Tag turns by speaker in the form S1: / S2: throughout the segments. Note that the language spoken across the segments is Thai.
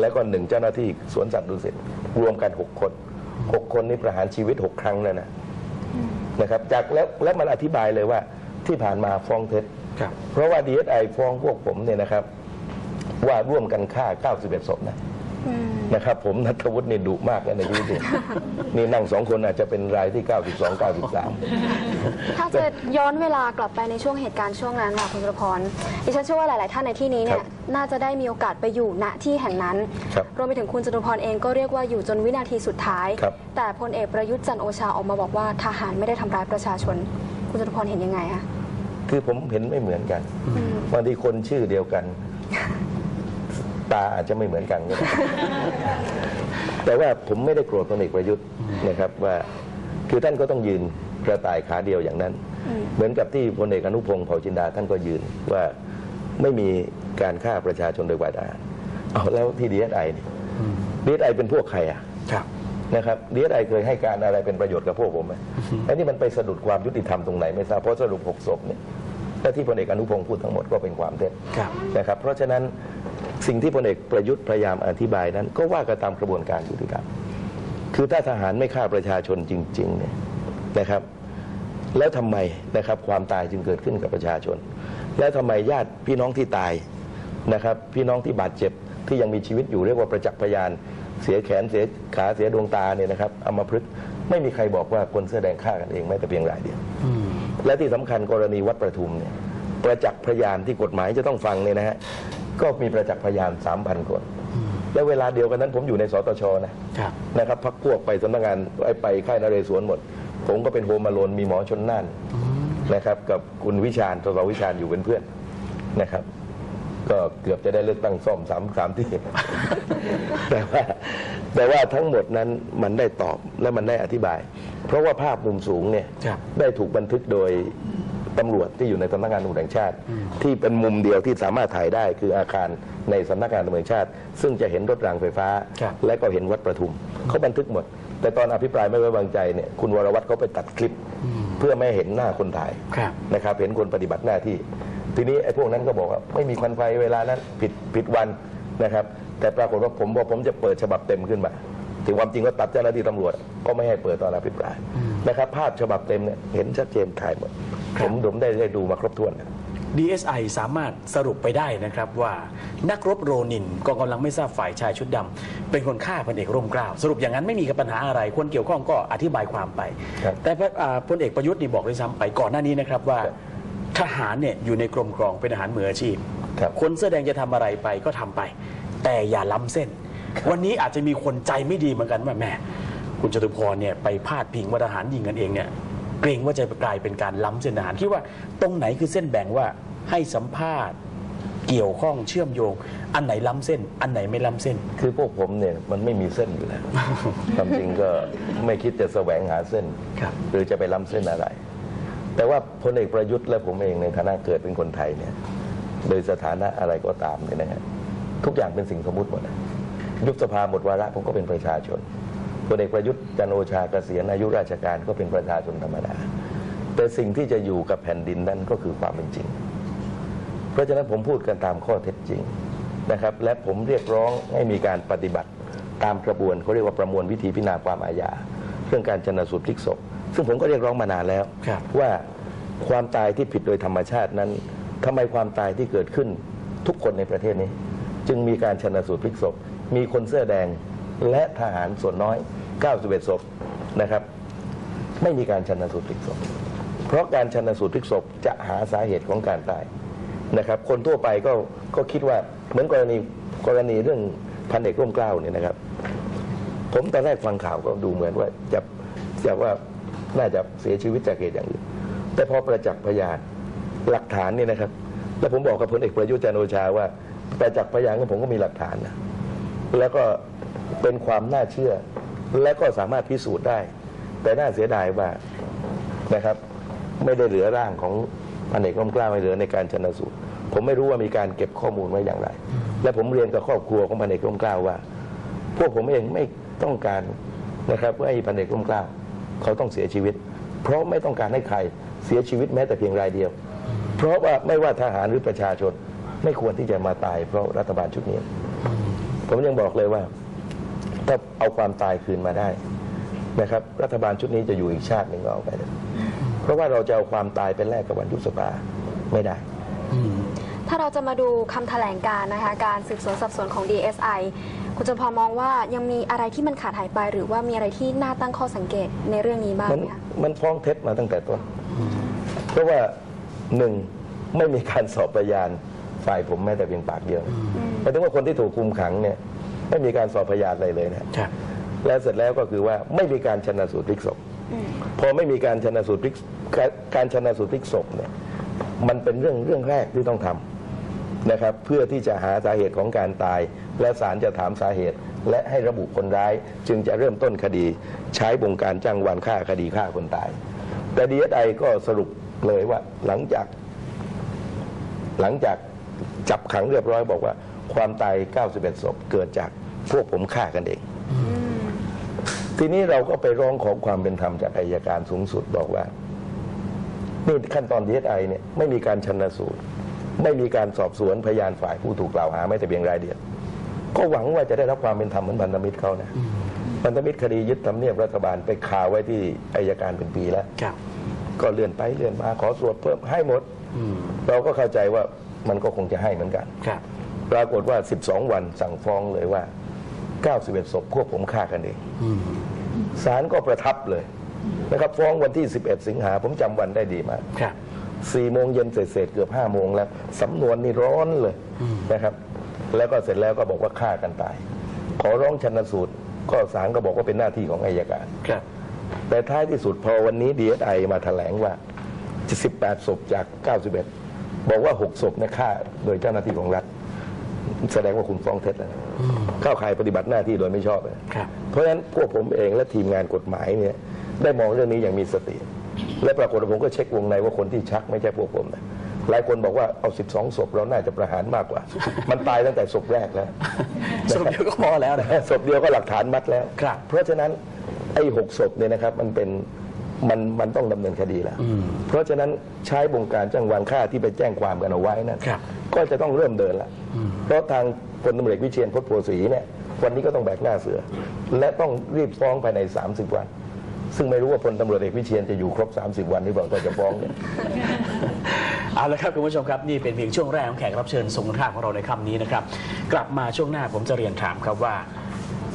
S1: แล้วก็หนึ่งเจ้าหน้าที่สวนสัตว์ดุสิตรวมกันหกคนหกคนนี้ประหารชีวิตหกครั้งแล้วนะนะครับจากแล้วแล้วมันอธิบายเลยว่าที่ผ่านมาฟ้องเท็จ
S2: ครับ
S1: เพราะว่า DSI ฟ้องพวกผมเนี่ยนะครับ ว่าร่วมกันฆ่า 91ศพนะ นะครับ ผมนัทวุฒินี่ดุมากนะในชีวิตนี่นี่นั่งสองคนอาจจะเป็นรายที่ 92 93
S3: ถ้าจะย้อนเวลากลับไปในช่วงเหตุการณ์ช่วงนั้นค่ะคุณสุรพรดิฉันเชื่อว่าหลาย ๆ ท่านในที่นี้เนี่
S1: ค
S3: ย
S1: รับ
S3: น่าจะได้มีโอกาสไปอยู่ณที่แห่งนั้น
S1: ครับ
S3: รวมไปถึงคุณจตุพรเองก็เรียกว่าอยู่จนวินาทีสุดท้าย
S1: ครับ
S3: แต่พลเอกประยุทธ์จันทร์โอชาออกมาบอกว่าทหารไม่ได้ทำร้ายประชาชน คุณจตุพรเห็นยังไงคะ
S1: คือผมเห็นไม่เหมือนกันบางทีคนชื่อเดียวกัน ตาอาจจะไม่เหมือนกันก็ได้ แต่ว่าผมไม่ได้โกรธพลเอกประยุทธ์นะครับว่าคือท่านก็ต้องยืนกระต่ายขาเดียวอย่างนั้น เหมือนกับที่พลเอกอนุพงศ์เผ่าจินดาท่านก็ยืนว่าไม่มีการฆ่าประชาชนโดยวาจาเอาแล้วที่ดีเอสไอนี่ดีเอสไอเป็นพวกใครอะ
S2: ครับ
S1: นะครับดีเอสไอเคยให้การอะไรเป็นประโยชน์กับพวกผมไหมอันนี้มันไปสะดุดความยุติธรรมตรงไหนไม่ทราบเพราะสรุปหกศพเนี่ยและที่พลเอกอนุพงศ์พูดทั้งหมดก็เป็นความเท็จ
S2: ครับ
S1: นะครับ เพราะฉะนั้น สิ่งที่พลเอกประยุทธ์พยายามอธิบายนั้น ก็ว่ากันตามกระบวนการยุติธรรมคือถ้าทหารไม่ฆ่าประชาชนจริงๆเนี่ยนะครับ แล้วทำไมนะครับความตายจึงเกิดขึ้นกับประชาชน แล้วทำไมญาติพี่น้องที่ตายนะครับพี่น้องที่บาดเจ็บที่ยังมีชีวิตอยู่เรียกว่าประจักษ์พยานเสียแขนเสียขาเสียดวงตาเนี่ยนะครับเอามาพลึกษ์ไม่มีใครบอกว่าคนเสื้อแดงฆ่ากันเองแม้แต่เพียงรายเดียวและที่สำคัญกรณีวัดประทุมเนี่ยประจักษ์พยานที่กฎหมายจะต้องฟังเนี่ยนะฮะ ก็มีประจักษ์พยาน 3,000 คน และเวลาเดียวกันนั้นผมอยู่ในสตชนะครับนะครับพักพวกไปสำนักงานไปไปค่ายนเรศวรหมด ผมก็เป็นโฮมมาโลนมีหมอชนน่านนะครับกับคุณวิชาญสสวิชาญอยู่เป็นเพื่อนนะครับ ก็เกือบจะได้เลือกตั้งซ่อมสามสามที่ แต่ว่าแต่ว่าทั้งหมดนั้นมันได้ตอบและมันได้อธิบาย เพราะว่าภาพมุมสูงเนี่ย
S2: ครับ
S1: ได้ถูกบันทึกโดย ตำรวจที่อยู่ในสำนักงานตำรวจแห่งชาติ ที่เป็นมุมเดียวที่สามารถถ่ายได้คืออาคารในสำนักงานตำรวจแห่งชาติ ซึ่งจะเห็นรถรางไฟฟ้า
S2: ครับ
S1: และก็เห็นวัดประทุมเขาบันทึกหมด แต่ตอนอภิปรายไม่ไว้วางใจเนี่ยคุณวรวัตรเขาไปตัดคลิป เพื่อไม่ให้เห็นหน้าคนถ่าย
S2: ครับ
S1: นะครับเห็นคนปฏิบัติหน้าที่ ทีนี้ไอ้พวกนั้นก็บอกว่าไม่มีควันไฟเวลานั้นผิดผิดวันนะครับ แต่ปรากฏว่าผมบอกผมจะเปิดฉบับเต็มขึ้นมา ถึงความจริงก็ตัดเจ้าหน้าที่ตำรวจ ก็ไม่ให้เปิดตอนอภิปรายนะครับภาพฉบับเต็มเนี่ยเห็นชัดเจนถ่ายหมด
S2: ครั
S1: ผ
S2: บ
S1: มผมได้ได้ดูมาครบถ้วนนะ
S2: DSI สามารถสรุปไปได้นะครับว่านักรบโรนินกองกำลังไม่ทราบฝ่ายชายชุดดำเป็นคนฆ่าพลเอกร่มเกล้าสรุปอย่างนั้นไม่มีปัญหาอะไรคนเกี่ยวข้องก็อธิบายความไป
S1: ครับ
S2: แต่พระอ่าพลเอกประยุทธ์นี่บอกด้วยซ้ำไปก่อนหน้านี้นะครับว่า
S1: ครับ
S2: ทหารเนี่ยอยู่ในกรมกรองเป็นทหารมืออาชีพ
S1: ครับ
S2: คนเสื้อแดงจะทำอะไรไปก็ทำไป แต่อย่าล้ำเส้น วันนี้อาจจะมีคนใจไม่ดีเหมือนกันว่าแหม่คุณจตุพรเนี่ยไปพาดพิงว่าทหารยิงกันเองเนี่ยเกรงว่าจะกลายเป็นการล้ำเส้นทหารคิดว่าตรงไหนคือเส้นแบ่งว่าให้สัมภาษณ์เกี่ยวข้องเชื่อมโยง อันไหนล้ำเส้น อันไหนไม่ล้ำเส้น
S1: คือพวกผมเนี่ยมันไม่มีเส้นอยู่แล้ว ความจริงก็ไม่คิดจะแสวงหาเส้น
S2: ครับ
S1: หรือจะไปล้ำเส้นอะไร แต่ว่าพลเอกประยุทธ์และผมเองในฐานะเกิดเป็นคนไทยเนี่ย โดยสถานะอะไรก็ตามเนี่ยนะฮะทุกอย่างเป็นสิ่งสมมติหมดนะ ยุบสภาหมดวาระผมก็เป็นประชาชนพลเอกประยุทธ์จันทร์โอชาเกษียณอายุราชการก็เป็นประชาชนธรรมดา แต่สิ่งที่จะอยู่กับแผ่นดินนั้นก็คือความเป็นจริง เพราะฉะนั้นผมพูดกันตามข้อเท็จจริงนะครับ และผมเรียกร้องให้มีการปฏิบัติตามกระบวนเขาเรียกว่าประมวลวิธีพิจารณาความอาญาเรื่องการชนสูตรพลิกศพซึ่งผมก็เรียกร้องมานานแล้ว
S2: ครับ
S1: ว่าความตายที่ผิดโดยธรรมชาตินั้นทำไมความตายที่เกิดขึ้นทุกคนในประเทศนี้ จึงมีการชนสูตรพลิกศพ มีคนเสื้อแดงและทหารส่วนน้อย 91ศพนะครับ ไม่มีการชันสูตรพลิกศพ เพราะการชันสูตรพลิกศพจะหาสาเหตุของการตายนะครับ คนทั่วไปก็ก็คิดว่าเหมือนกรณีกรณีเรื่องพันเอกร่มเกล้าเนี่ยนะครับ ผมตอนแรกฟังข่าวก็ดูเหมือนว่าจะจะว่าน่าจะเสียชีวิตจากเหตุอย่างอื่นแต่พอประจักษ์พยานหลักฐานเนี่ยนะครับ แล้วผมบอกกับพลเอกประยุทธ์จันโอชาว่าประจักษ์พยานของผมก็มีหลักฐานนะ แล้วก็เป็นความน่าเชื่อ และก็สามารถพิสูจน์ได้ แต่น่าเสียดายว่านะครับ ไม่ได้เหลือร่างของพันเอกร่มกล้าไม่เหลือในการชนสูตร ผมไม่รู้ว่ามีการเก็บข้อมูลไว้อย่างไร และผมเรียนกับครอบครัวของพันเอกร่มกล้าว่า พวกผมเองไม่ต้องการนะครับว่าให้พันเอกร่มกล้าเขาต้องเสียชีวิต เพราะไม่ต้องการให้ใครเสียชีวิตแม้แต่เพียงรายเดียว เพราะว่าไม่ว่าทหารหรือประชาชนไม่ควรที่จะมาตายเพราะรัฐบาลชุดนี้ ผมยังบอกเลยว่า ถ้าเอาความตายคืนมาได้นะครับ รัฐบาลชุดนี้จะอยู่อีกชาติหนึ่งก็เอาไปเลยเพราะว่าเราจะเอาความตายเป็นแลกกับวันยุบสภาไม่ได้
S3: ถ้าเราจะมาดูคำแถลงการนะคะ การสืบสวนสอบสวนของ DSI คุณจำพอมองว่ายังมีอะไรที่มันขาดหายไป หรือว่ามีอะไรที่น่าตั้งข้อสังเกตในเรื่องนี้บ้าง
S1: มัน
S3: ไหมคะ
S1: มันฟ้องเท็จมาตั้งแต่ต้นเพราะว่าหนึ่งไม่มีการสอบพยาน ฝ่ายผมแม้แต่เพียงปากเดียวหมายถึงว่าคนที่ถูกคุมขังเนี่ยไม่มีการสอบพยานอะไรเลยนะ
S2: ครับ
S1: แล้วเสร็จแล้วก็คือว่าไม่มีการชนะสูตรพลิกศพพอไม่มีการชนะสูตรพลิกการการชนะสูตรพลิกศพเนี่ยมันเป็นเรื่องเรื่องแรกที่ต้องทำนะครับ เพื่อที่จะหาสาเหตุของการตาย และศาลจะถามสาเหตุ และให้ระบุคนร้าย จึงจะเริ่มต้นคดี ใช้บงการจ้างวานฆ่าคดีฆ่าคนตาย แต่ดีเอสไอก็สรุปเลยว่าหลังจาก หลังจาก จับขังเรียบร้อยบอกว่า ความตาย 91 ศพเกิดจากพวกผมฆ่ากันเอง ทีนี้เราก็ไปร้องขอความเป็นธรรมจากอายการสูงสุดบอกว่านี่ขั้นตอนดีเอสไอเนี่ยไม่มีการชันสูตร ไม่มีการสอบสวนพยานฝ่ายผู้ถูกกล่าวหาไม่แต่เพียงรายเดียวก็หวังว่าจะได้รับความเป็นธรรมเหมือนพันธมิตรเขานะพันธมิตรคดียึดทำเนียบรัฐบาลไปคาไว้ที่อายการเป็นปีแล้ว
S2: ครับ
S1: ก็เลื่อนไปเลื่อนมาขอสวดเพิ่มให้หมด
S2: อืม
S1: เราก็เข้าใจว่า มันก็คงจะให้เหมือนกัน
S2: ครับ
S1: ปรากฏว่า 12 วันสั่งฟ้องเลยว่า 91ศพพวกผมฆ่ากันเอง
S2: อืม
S1: ศาลก็ประทับเลยนะครับฟ้องวันที่ 11 สิงหาผมจำวันได้ดีมาก
S2: ครับ
S1: 4โมงเย็นเศษๆเกือบ5โมงแล้ว สำนวนนี่ร้อนเลยนะครับ แล้วก็เสร็จแล้วก็บอกว่าฆ่ากันตาย ขอร้องชันสูตร ก็ศาลก็บอกว่าเป็นหน้าที่ของอายการ
S2: ครับ
S1: แต่ท้ายที่สุดพอวันนี้ DSI มาแถลงว่า18ศพจาก 91 บอกว่า6ศพเนี่ยฆ่าโดยเจ้าหน้าที่ของรัฐ แสดงว่าคุณฟ้องเท็จแล้วนะเข้าข่ายปฏิบัติหน้าที่โดยไม่ชอบเลย
S2: ครับ
S1: เพราะฉะนั้นพวกผมเองและทีมงานกฎหมายเนี่ยได้มองเรื่องนี้อย่างมีสติ และปรากฏว่าผมก็เช็ควงในว่าคนที่ชักไม่ใช่พวกผมนะหลายคนบอกว่าเอา 12 ศพเราน่าจะประหารมากกว่า มันตายตั้งแต่ศพแรกแล้ว
S2: สรุปเดียวก็พอแล้วนะ
S1: ศพเดียวก็หลักฐานมัดแล้ว
S2: ครับ
S1: เพราะฉะนั้นไอ้หกศพเนี่ยนะครับมันเป็น มันมันต้องดำเนินคดีแล้ว เพราะฉะนั้นใช้บงการจ้างวานฆ่าที่ไปแจ้งความกันเอาไว้นะครับก็จะต้องเริ่มเดินละเพราะทางพลตำรวจเอกวิเชียนพจน์โพสีเนี่ยวันนี้ก็ต้องแบกหน้าเสือ และต้องรีบฟ้องภายใน 30 วัน ซึ่งไม่รู้ว่าพลตำรวจเอกวิเชียนจะอยู่ครบ 30 วันหรือเปล่าก็จะฟ้องเนี่ย
S2: เอาละครับคุณผู้ชมครับนี่เป็นเพียงช่วงแรกของแขกรับเชิญทรงคุณค่าของเราในค่ำนี้นะครับ กลับมาช่วงหน้าผมจะเรียนถามครับว่า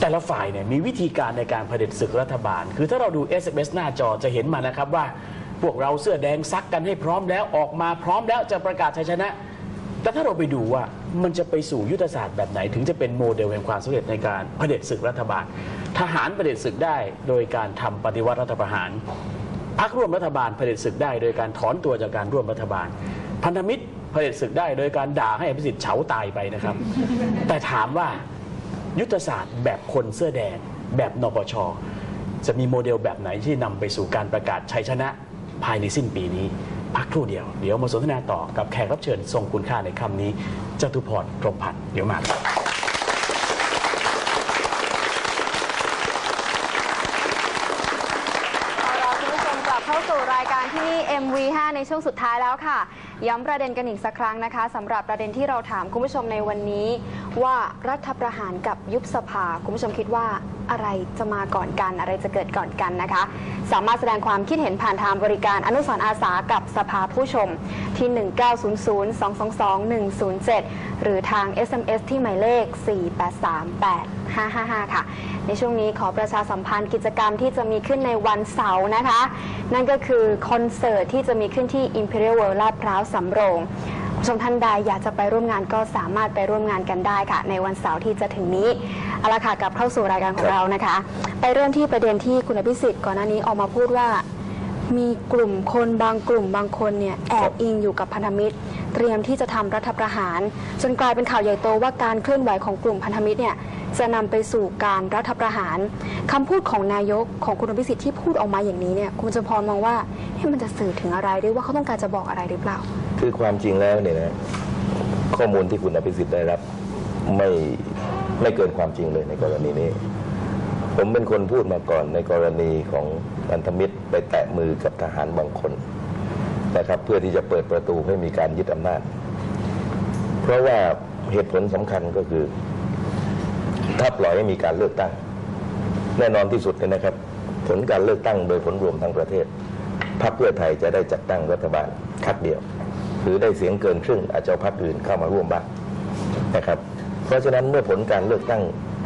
S2: แต่ละฝ่ายเนี่ยมีวิธีการในการเผด็จศึกรัฐบาล คือถ้าเราดู SMS หน้าจอจะเห็นมานะครับว่า พวกเราเสื้อแดงซักกันให้พร้อมแล้วออกมาพร้อมแล้วจะประกาศชัยชนะ แต่ถ้าเราไปดูว่ามันจะไปสู่ยุทธศาสตร์แบบไหน ถึงจะเป็นโมเดลแห่งความสำเร็จในการเผด็จศึกรัฐบาล ทหารเผด็จศึกได้โดยการทำปฏิวัติรัฐประหารพักร่วมรัฐบาลเผด็จศึกได้โดยการถอนตัวจากการร่วมรัฐบาล พันธมิตรเผด็จศึกได้โดยการด่าให้อภิสิทธิ์เฉาตายไปนะครับ แต่ถามว่า ยุทธศาสตร์แบบคนเสื้อแดงแบบนปช จะมีโมเดลแบบไหนที่นำไปสู่การประกาศชัยชนะภายในสิ้นปีนี้ พักครู่เดียว เดี๋ยวมาสนทนาต่อกับแขกรับเชิญทรงคุณค่าในคำนี้จตุพรพรหมพันธ์เดี๋ยวมาครับ
S3: เอคุณผู้ชมกับเข้าสู่รายการที่นี่ MV5 ในช่วงสุดท้ายแล้วค่ะ ย้ำประเด็นกันอีกสักครั้งนะคะสำหรับประเด็นที่เราถามคุณผู้ชมในวันนี้ ว่ารัฐประหารกับยุบสภา คุณผู้ชมคิดว่าอะไรจะมาก่อนกัน อะไรจะเกิดก่อนกันนะคะ สามารถแสดงความคิดเห็นผ่านทางบริการอนุสรณ์อาสากับสภาผู้ชมที่ 1900-222-107 หรือทาง SMS ที่หมายเลข 4838555 ค่ะ ในช่วงนี้ขอประชาสัมพันธ์กิจกรรมที่จะมีขึ้นในวันเสาร์นะคะ นั่นก็คือคอนเสิร์ตที่จะมีขึ้นที่ Imperial World ลาดพร้าวสำโรง ผู้ชมท่านใดอยากจะไปร่วมงานก็สามารถไปร่วมงานกันได้ค่ะ ในวันเสาร์ที่จะถึงนี้เอาละค่ะกลับเข้าสู่รายการของเรานะคะ ไปเริ่มที่ประเด็นที่คุณอภิสิทธิ์ก่อนหน้านี้ออกมาพูดว่า มีกลุ่มคนบางกลุ่มบางคนเนี่ยแอบอิงอยู่กับพันธมิตร เตรียมที่จะทำรัฐประหาร จนกลายเป็นข่าวใหญ่โตว่าการเคลื่อนไหวของกลุ่มพันธมิตรเนี่ยจะนำไปสู่การรัฐประหารคำพูดของนายกของคุณอภิสิทธิ์ที่พูดออกมาอย่างนี้เนี่ยคุณจำพรมองว่าเฮ้ยมันจะสื่อถึงอะไรหรือว่าเขาต้องการจะบอกอะไรหรือเปล่า
S1: คือความจริงแล้วเนี่ยนะข้อมูลที่คุณอภิสิทธิ์ได้รับ ไม่ไม่เกินความจริงเลยในกรณีนี้ ผมเป็นคนพูดมาก่อนในกรณีของพันธมิตรไปแตะมือกับทหารบางคนนะครับเพื่อที่จะเปิดประตูให้มีการยึดอำนาจ เพราะว่าเหตุผลสำคัญก็คือ ถ้าปล่อยให้มีการเลือกตั้ง แน่นอนที่สุดเนี่ยนะครับ ผลการเลือกตั้งโดยผลรวมทั้งประเทศพรรคเพื่อไทยจะได้จัดตั้งรัฐบาลคัดเดียว หรือได้เสียงเกินครึ่งอาจจะเอาพรรคอื่นเข้ามาร่วมบ้างนะครับ เพราะฉะนั้นเมื่อผลการเลือกตั้ง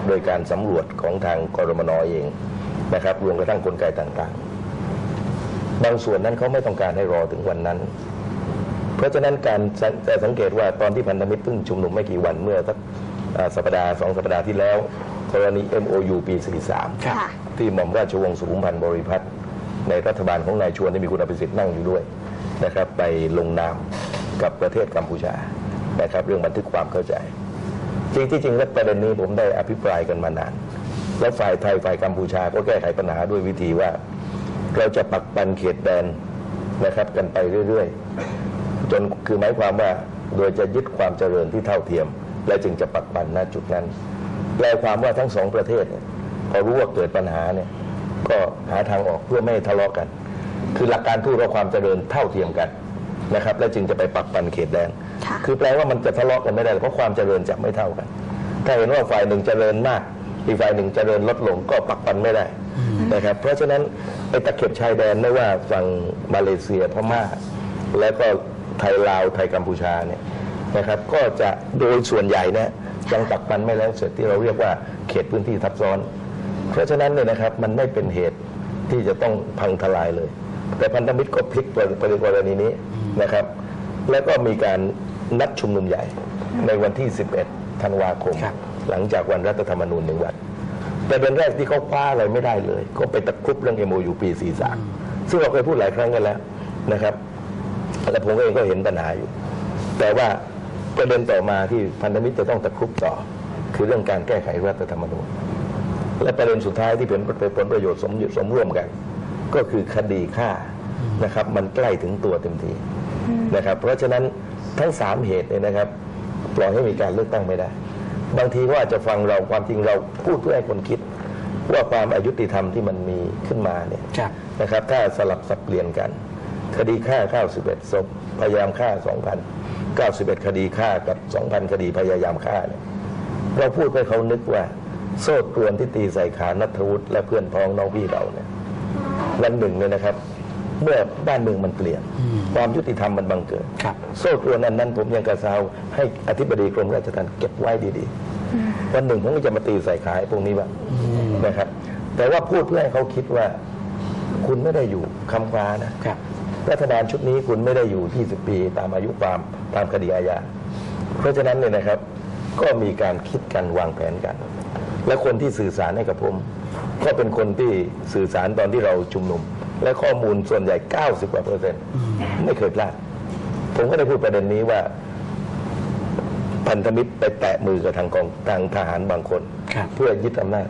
S1: โดยการสำรวจของทางกรมนเองนะครับรวมกระทั่งกลไกต่างๆ บางส่วนนั้นเขาไม่ต้องการให้รอถึงวันนั้น เพราะฉะนั้นการสังจะสังเกตว่าตอนที่พันธมิตรเพิ่งชุมนุมไม่กี่วันเมื่อสักอ่าสัปดาห์สองสัปดาห์ที่แล้วกรณี MOU ปี 43
S2: ครับ
S3: ค่ะ
S1: ที่หม่อมราชวงศ์สุขุมพันธ์บริพัตรในรัฐบาลของนายชวนที่มีคุณอภิสิทธิ์นั่งอยู่ด้วย นะครับไปลงนามกับประเทศกัมพูชานะครับเรื่องบันทึกความเข้าใจ จริงที่จริงแล้วประเด็นนี้ผมได้อภิปรายกันมานาน แล้วฝ่ายไทยฝ่ายกัมพูชาก็แก้ไขปัญหาด้วยวิธีว่า เราจะปักปันเขตแดนนะครับกันไปเรื่อยๆ จนคือหมายความว่าโดยจะยึดความเจริญที่เท่าเทียม และจึงจะปักปันณจุดนั้นแปลความว่าทั้งสองประเทศเนี่ยพอรู้ว่าเกิดปัญหาเนี่ยก็หาทางออกเพื่อไม่ทะเลาะกัน คือหลักการทูตเราความเจริญเท่าเทียมกันนะครับ และจึงจะไปปักปันเขตแดน
S3: ค่ะ
S1: คือแปลว่ามันจะทะเลาะกันไม่ได้เพราะความเจริญจะไม่เท่ากัน ถ้าเห็นว่าฝ่ายหนึ่งเจริญมาก อีกฝ่ายหนึ่งเจริญลดลงก็ปักปันไม่ได้นะครับ เพราะฉะนั้นไอ้ตะเข็บชายแดนไม่ว่าฝั่งมาเลเซียพม่า แล้วก็ไทยลาวไทยกัมพูชาเนี่ยนะครับ ก็จะโดยส่วนใหญ่เนี่ยยังปักปันไม่แล้วเสร็จที่เราเรียกว่าเขตพื้นที่ทับซ้อน เพราะฉะนั้นเนี่ยนะครับมันไม่เป็นเหตุที่จะต้องพังทลายเลย แต่พันธมิตรก็พลิกประเด็นกรณีนี้นะครับ แล้วก็มีการนัดชุมนุมใหญ่ในวันที่ 11 ธันวาคม
S2: ครับ
S1: หลังจากวันรัฐธรรมนูญหนึ่งวันประเด็นแรกที่เขาคว้าอะไรไม่ได้เลย ก็ไปตะครุบเรื่อง MOU ปี 43 ซึ่งเราเคยพูดหลายครั้งกันแล้วนะครับและผมเองก็เห็นปัญหาอยู่ แต่ว่าประเด็นต่อมาที่พันธมิตรจะต้องตะครุบต่อ คือเรื่องการแก้ไขรัฐธรรมนูญ และประเด็นสุดท้ายที่เป็นเป็นผลประโยชน์สมสมร่วมกัน ก็คือคดีฆ่านะครับ มันใกล้ถึงตัวเต็มทีนะครับ เพราะฉะนั้นทั้งสามเหตุเนี่ยนะครับ ปล่อยให้มีการเลือกตั้งไม่ได้ บางทีก็อาจจะฟังเราความจริงเราพูดเพื่อให้คนคิด ว่าความอายุติธรรมที่มันมีขึ้นมาเนี่ย
S2: ครับ
S1: นะครับ ถ้าสลับสับเปลี่ยนกัน คดีฆ่า91ศพพยายามฆ่า2,000 91 คดีฆ่ากับ 2,000 คดีพยายามฆ่าเนี่ยเราพูดให้เขานึกว่า โซ่ตรวนที่ตีใส่ขานัทวุฒิและเพื่อนพ้องน้องพี่เราเนี่ย วันหนึ่งเนี่ยนะครับ เมื่อบ้านเมืองมันเปลี่ยน ความยุติธรรมมันบังเกิด
S2: ครับ
S1: โซ่ตรวนนั้นนั้นผมยังกระซาวให้อธิบดีกรมราชทัณฑ์เก็บไว้ดีๆ วันหนึ่งผมก็จะมาตีใส่ขายพวกนี้บ้างนะครับ แต่ว่าพูดเพื่อให้เขาคิดว่า คุณไม่ได้อยู่คำฟ้านะ
S2: ครับ
S1: รัฐบาลชุดนี้คุณไม่ได้อยู่ 20 ปี ตามอายุความตามคดีอาญา เพราะฉะนั้นเนี่ยนะครับ ก็มีการคิดกันวางแผนกัน และคนที่สื่อสารให้กับผม ก็เป็นคนที่สื่อสารตอนที่เราชุมนุม และข้อมูลส่วนใหญ่ 90กว่าเปอร์เซ็นต์ไม่เคยพลาด ผมก็ได้พูดประเด็นนี้ว่า พันธมิตรไปแตะมือกับทางกองทางทหารบางคน
S2: ครับ
S1: เพื่อยึดอำนาจ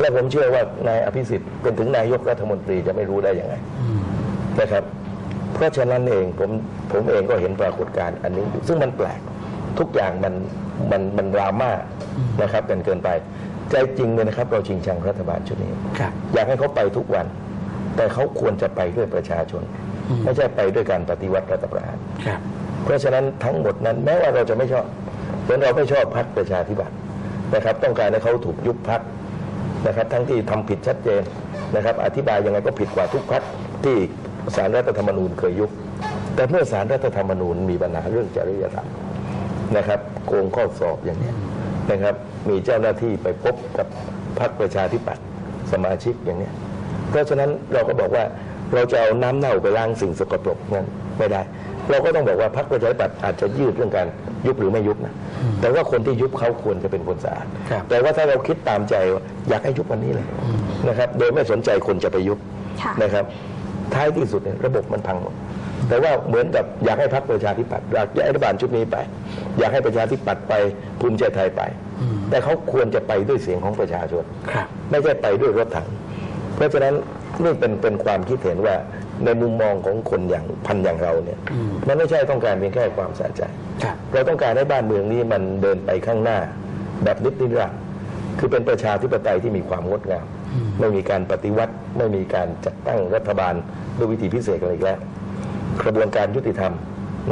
S1: และผมเชื่อว่านายอภิสิทธิ์เป็นถึงนายกรัฐมนตรีจะไม่รู้ได้ยังไงนะครับ เพราะฉะนั้นเองผมผมเองก็เห็นปรากฏการณ์อันนี้อยู่ซึ่งมันแปลกทุกอย่างมันมันมันดราม่านะครับกันเกินไป ใจจริงเนี่ยนะครับ เราจริงจังรัฐบาลชุดนี้
S2: ครับ
S1: อยากให้เขาไปทุกวัน แต่เขาควรจะไปด้วยประชาชนไม่ใช่ไปด้วยการปฏิวัติรัฐประหาร
S2: ครับ
S1: เพราะฉะนั้นทั้งหมดนั้นแม้ว่าเราจะไม่ชอบเหมือนเราไม่ชอบพรรคประชาธิปัตย์นะครับ ต้องการให้เขาถูกยุบพรรคนะครับ ทั้งที่ทำผิดชัดเจนนะครับ อธิบายยังไงก็ผิดกว่าทุกพรรคที่สารรัฐธรรมนูญเคยยุบแต่เมื่อสารรัฐธรรมนูญมีปัญหาเรื่องจริยธรรมนะครับ โกงข้อสอบอย่างนี้ย นะครับ มีเจ้าหน้าที่ไปพบกับพรรคประชาธิปัตย์สมาชิกอย่างเนี้ยเพราะฉะนั้นเราก็บอกว่าเราจะเอาน้ำเน่าไปล้างสิ่งสกปรกนั้นไม่ได้ เราก็ต้องบอกว่าพรรคประชาธิปัตย์อาจจะยืดเรื่องการยุบหรือไม่ยุบนะแต่ว่าคนที่ยุบเขาควรจะเป็นคนสะอาด
S2: ครับ
S1: แต่ว่าถ้าเราคิดตามใจว่าอยากให้ยุบวันนี้เลยนะครับ โดยไม่สนใจคนจะไปยุบ
S3: ค่ะ
S1: นะครับ ท้ายที่สุดเนี่ยระบบมันพังหมด แต่ว่าเหมือนกับอยากให้พรรคประชาธิปัตย์อยากให้รัฐบาลชุดนี้ไป อยากให้ประชาธิปัตย์ไปภูมิใจไทยไป แต่เขาควรจะไปด้วยเสียงของประชาชน
S2: ครับ
S1: ไม่ใช่ไปด้วยรถถัง เพราะฉะนั้นนี่เป็นเป็นความคิดเห็นว่าในมุมมองของคนอย่างพันอย่างเราเนี่ย มันไม่ใช่ต้องการเพียงแค่ความสะใจ
S2: ครับ
S1: เราต้องการให้บ้านเมืองนี้มันเดินไปข้างหน้า แบบนิดนิรันดร์คือเป็นประชาธิปไตยที่มีความงดงามไม่มีการปฏิวัติ ไม่มีการจัดตั้งรัฐบาลด้วยวิธีพิเศษอะไรอีกแล้ว กระบวนการยุติธรรม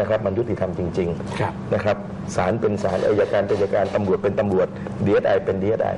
S1: นะครับมันยุติธรรมจริง
S2: ครับ
S1: ๆนะครับศาลเป็นศาลอายการเป็นอัยการตำรวจเป็นตำรวจดีเอสไอเป็นดีเอสไอ